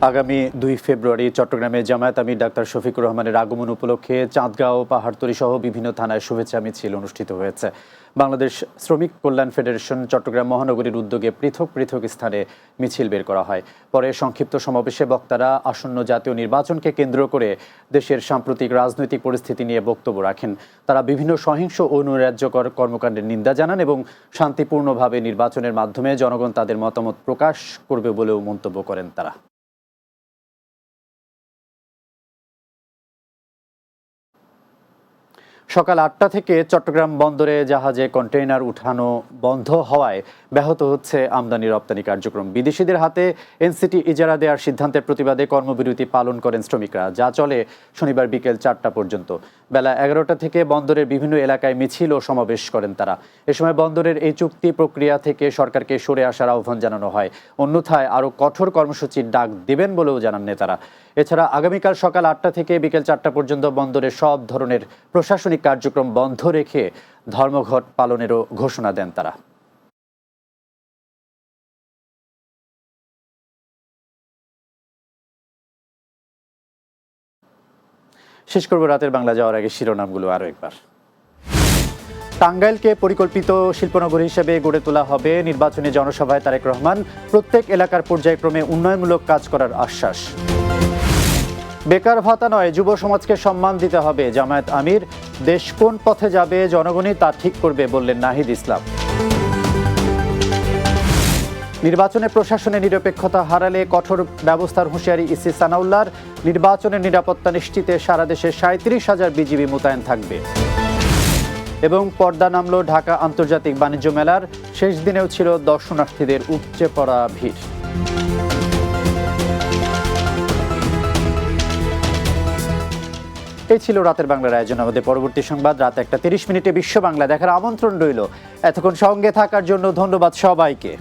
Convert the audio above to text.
আগামী দুই ফেব্রুয়ারি চট্টগ্রামে জামায়াত আমির ডাক্তার শফিকুর রহমানের আগমন উপলক্ষে চাঁদগাঁও পাহাড়তলি সহ বিভিন্ন থানায় শুভেচ্ছা মিছিল অনুষ্ঠিত হয়েছে। বাংলাদেশ শ্রমিক কল্যাণ ফেডারেশন চট্টগ্রাম মহানগরীর উদ্যোগে পৃথক পৃথক স্থানে মিছিল বের করা হয়। পরে সংক্ষিপ্ত সমাবেশে বক্তারা আসন্ন জাতীয় নির্বাচনকে কেন্দ্র করে দেশের সাম্প্রতিক রাজনৈতিক পরিস্থিতি নিয়ে বক্তব্য রাখেন। তারা বিভিন্ন সহিংস ও নৈরাজ্যকর কর্মকাণ্ডের নিন্দা জানান এবং শান্তিপূর্ণভাবে নির্বাচনের মাধ্যমে জনগণ তাদের মতামত প্রকাশ করবে বলেও মন্তব্য করেন তারা। সকাল আটটা থেকে চট্টগ্রাম বন্দরে জাহাজে কন্টেইনার উঠানো বন্ধ হওয়ায় ব্যাহত হচ্ছে আমদানি রপ্তানি কার্যক্রম। বিদেশিদের হাতে এনসিটি ইজারা দেওয়ার সিদ্ধান্তের প্রতিবাদে কর্মবিরতি পালন করেন শ্রমিকরা। যা চলে শনিবার বিকেল চারটা পর্যন্ত। বেলা এগারোটা থেকে বন্দরের বিভিন্ন এলাকায় মিছিল ও সমাবেশ করেন তারা। এ সময় বন্দরের এই চুক্তি প্রক্রিয়া থেকে সরকারকে সরে আসার আহ্বান জানানো হয়। অন্যথায় আরও কঠোর কর্মসূচির ডাক দেবেন বলেও জানান নেতারা। এছাড়া আগামীকাল সকাল আটটা থেকে বিকেল চারটা পর্যন্ত বন্দরের সব ধরনের প্রশাসনিক কার্যক্রম বন্ধ রেখে ধর্মঘট পালনেরও ঘোষণা দেন তারা। শেষ করব রাতের বাংলা যাওয়ার আগে শিরোনামগুলো আরও একবার। টাঙ্গাইলকে পরিকল্পিত শিল্পনগরী হিসেবে গড়ে তোলা হবে নির্বাচনী জনসভায় তারেক রহমান। প্রত্যেক এলাকার পর্যায়ক্রমে উন্নয়নমূলক কাজ করার আশ্বাস। বেকার ভাতা নয়, যুব সমাজকে সম্মান দিতে হবে। জামায়াত আমির, দেশ কোন পথে যাবে, জনগণই তা ঠিক করবে বললেন নাহিদ ইসলাম। নির্বাচনে প্রশাসনের নিরপেক্ষতা হারালে কঠোর ব্যবস্থার হুঁশিয়ারি ইসি সানাউল্লার নির্বাচনের নিরাপত্তা নিশ্চিতে সারা দেশে সাঁত্রিশ হাজার বিজিবি মোতায়েন থাকবে। এবং পর্দা নামলো ঢাকা আন্তর্জাতিক বাণিজ্য মেলার। শেষ দিনেও ছিল দর্শনার্থীদের উপচে পড়া ভিড়। এই ছিল রাতের বাংলার আয়োজন। আমাদের পরবর্তী সংবাদ, রাত একটা তিরিশ মিনিটে বিশ্ব বাংলা দেখার আমন্ত্রণ রইল। এতক্ষণ সঙ্গে থাকার জন্য ধন্যবাদ সবাইকে।